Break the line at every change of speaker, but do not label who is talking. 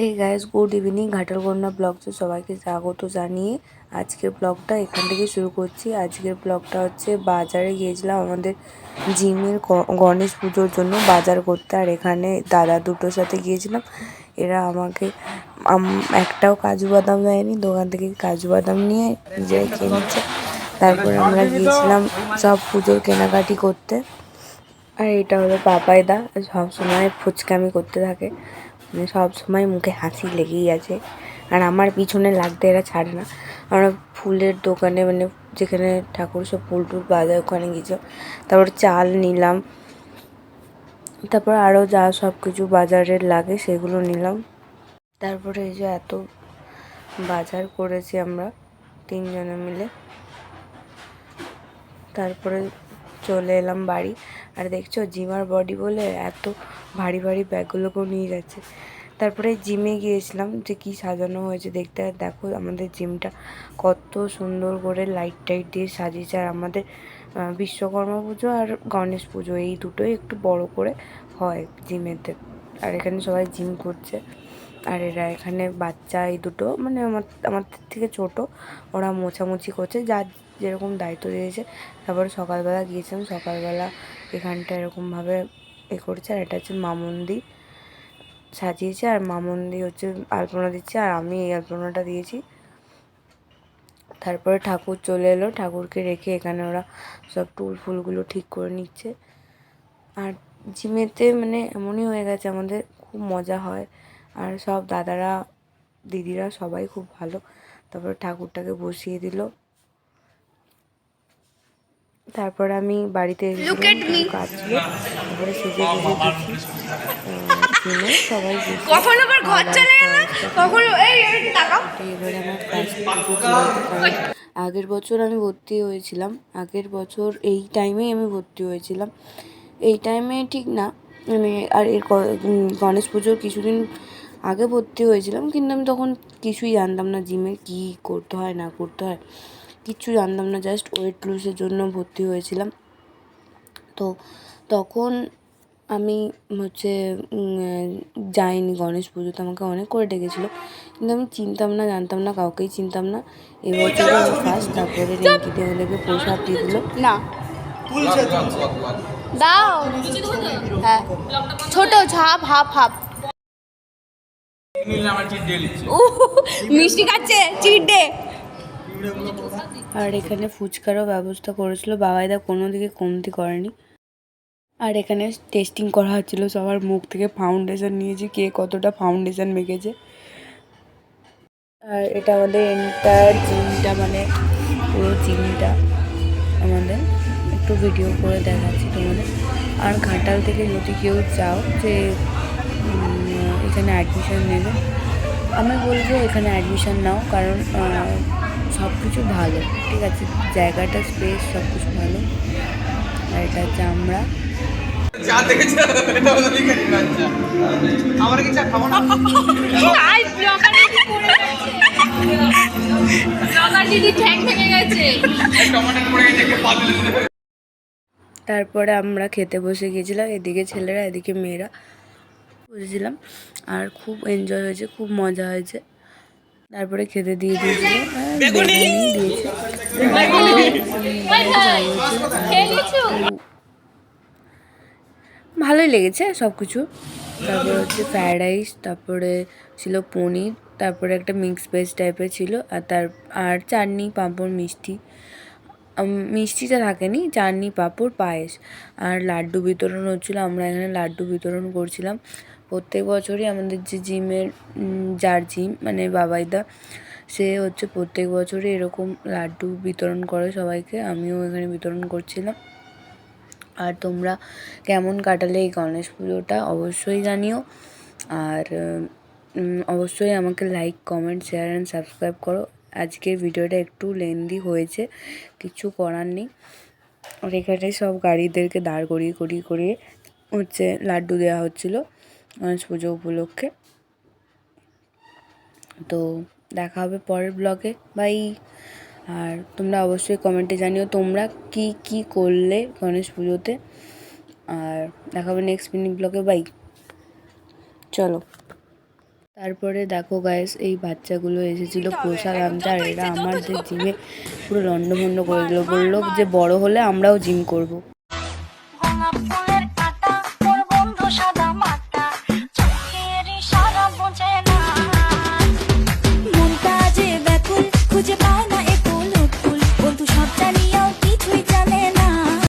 এই guys good evening Ghatal কন্যা ব্লগসে সবাইকে স্বাগত জানিয়ে আজকের ব্লগটা এখান থেকে শুরু করছি। আজকের ব্লগটা হচ্ছে বাজারে গিয়েছিলাম আমাদের জিমের গণেশ পুজোর জন্য বাজার করতে। আর এখানে দাদা দুটোর সাথে গিয়েছিলাম। এরা আমাকে একটাও কাজু বাদাম দেয়নি, দোকান থেকে কাজু বাদাম নিয়ে নিজেরাই নিচ্ছে। তারপরে আমরা গিয়েছিলাম সব পুজোর কেনাকাটি করতে। আর এটা হলো পাপাইদা সব সময় ফুচকামি করতে থাকে। মানে সব সময় মুখে হাসি লেগেই আছে। আর আমার পিছনে লাগতে এরা ছাড়ে না। আমরা ফুলের দোকানে মানে যেখানে ঠাকুর সব ফুল টুল যায় ওখানে গেছিলাম তারপর চাল নিলাম। তারপর আরও যা সব কিছু বাজারের লাগে সেগুলো নিলাম। তারপরে এই যে এত বাজার করেছি আমরা তিনজনে মিলে। তারপরে চলে এলাম বাড়ি। আর দেখছ, জিমার বডি বলে এত ভারী ভারী ব্যাগগুলোকেও নিয়ে যাচ্ছে। তারপরে জিমে গিয়েছিলাম যে কি সাজানো হয়েছে দেখতে। দেখো আমাদের জিমটা কত সুন্দর করে লাইট টাইট দিয়ে সাজিয়েছে। আর আমাদের বিশ্বকর্মা পুজো আর গণেশ পুজো এই দুটোই একটু বড় করে হয় জিমেতে আর এখানে সবাই জিম করছে। আর এরা এখানে বাচ্চা এই দুটো মানে আমার আমার থেকে ছোট, ওরা মোছামুছি করছে। যার যেরকম দায়িত্ব দিয়েছে। তারপরে সকালবেলা গিয়েছিলাম। সকালবেলা এখানটা এরকমভাবে এ করছে আর এটা হচ্ছে মা মন্দির সাজিয়েছে আর মা মন্দির হচ্ছে আলপনা দিচ্ছে আর আমি এই আলপনাটা দিয়েছি। তারপরে ঠাকুর চলে এলো, ঠাকুরকে রেখে এখানে ওরা সব টুল ফুলগুলো ঠিক করে নিচ্ছে। আর জিমেতে মানে এমনই হয়ে গেছে আমাদের, খুব মজা হয়। আর সব দাদারা, দিদিরা সবাই খুব ভালো। তারপরে ঠাকুরটাকে বসিয়ে দিল। তারপর আমি বাড়িতে এসেছিলাম কাজ তারপরে সেজে গুজে গেছি সবাই গেছে।
কখন আবার ঘর চলে গেল? কখন এই এই তাকাও।
এবারে আমার আগের বছর আমি ভর্তি হয়েছিলাম। আগের বছর এই টাইমেই আমি ভর্তি হয়েছিলাম। এই টাইমে ঠিক না। মানে আর এর গণেশ পুজোর কিছুদিন আগে ভর্তি হয়েছিলাম। কিন্তু আমি তখন কিছুই জানতাম না জিমে কী করতে হয় না করতে হয়। কিচ্ছু জানতাম না জাস্ট ওয়েট লুজের জন্য ভর্তি হয়েছিলাম। তো তখন আমি হচ্ছে যাইনি গণেশ পুজোতে আমাকে অনেক করে ডেকেছিলো। কিন্তু আমি চিনতাম না জানতাম না কাউকেই চিনতাম না। এবছর আমি ফার্স্ট তারপরে রিঙ্কিতে ওদেরকে প্রসাদ দিয়ে দিল
না দাও। হ্যাঁ। ছোট ঝাপ হাফ হাফ। মিষ্টি খাচ্ছে চিট ডে
আর এখানে ফুচকারও ব্যবস্থা করেছিল। বাবাইদা কোনো দিকে কমতি করেনি। আর এখানে টেস্টিং করা হচ্ছিল সবার মুখ থেকে ফাউন্ডেশন নিয়েছি কে কতটা ফাউন্ডেশন মেখেছে। আর এটা আমাদের এন্টায়ার জিমটা মানে পুরো জিমটা আমাদের। একটু ভিডিও করে দেখাচ্ছি তোমাদের। আর ঘাটাল থেকে যদি কেউ চাও যে এখানে অ্যাডমিশন নেবে, আমি বলব এখানে অ্যাডমিশন নাও। কারণ সব কিছু ভালো ঠিক আছে? জায়গাটা স্পেস সব কিছু ভালো। আর এটা হচ্ছে আমরা।
গেছে।
তারপরে আমরা খেতে বসে গিয়েছিলাম এদিকে ছেলেরা এদিকে মেয়েরা। বসেছিলাম আর খুব এনজয় হয়েছে খুব মজা হয়েছে। তারপরে খেতে দিয়ে দিয়েছিল। বেগুনি! দিয়েছে।
খেয়ে নিয়েছো?
ভালোই লেগেছে সব কিছু। তারপরে হচ্ছে ফ্রায়েড রাইস তারপরে ছিল পনির তারপরে একটা মিক্স ভেজ টাইপের ছিল আর তার আর চাটনি পাঁপড় মিষ্টি। মিষ্টিটা থাকেনি চাটনি, পাঁপড়, পায়েস। আর লাড্ডু বিতরণ হচ্ছিল, আমরা এখানে লাড্ডু বিতরণ করছিলাম। প্রত্যেক বছরই আমাদের যে জিমের যার জিম মানে বাবাইদা, সে হচ্ছে প্রত্যেক বছরই এরকম লাড্ডু বিতরণ করে সবাইকে। আমিও এখানে বিতরণ করছিলাম। আর তোমরা কেমন কাটালে এই গণেশ পুজোটা অবশ্যই জানিও। আর অবশ্যই আমাকে like comment share and subscribe করো। আজকের ভিডিওটা একটু লেন্দি হয়েছে, কিছু করার নেই। আর এখানে সব গাড়িদেরকে দাঁড় করিয়ে করিয়ে করিয়ে হচ্ছে লাড্ডু দেওয়া হচ্ছিল গণেশ পুজো উপলক্ষে। তো দেখা হবে পরের ব্লগে বাই আর তোমরা অবশ্যই কমেন্টে জানিও তোমরা কি কি করলে গণেশ পুজোতে। আর দেখা হবে নেক্সট মিনি ব্লগে বাই চলো। তারপরে দেখো গায়েস এই বাচ্চাগুলো এসেছিল পোষা আনতে আর এরা যে জিমে পুরো লন্ডভন্ড করে দিল বলল যে বড় হলে আমরাও জিম করব।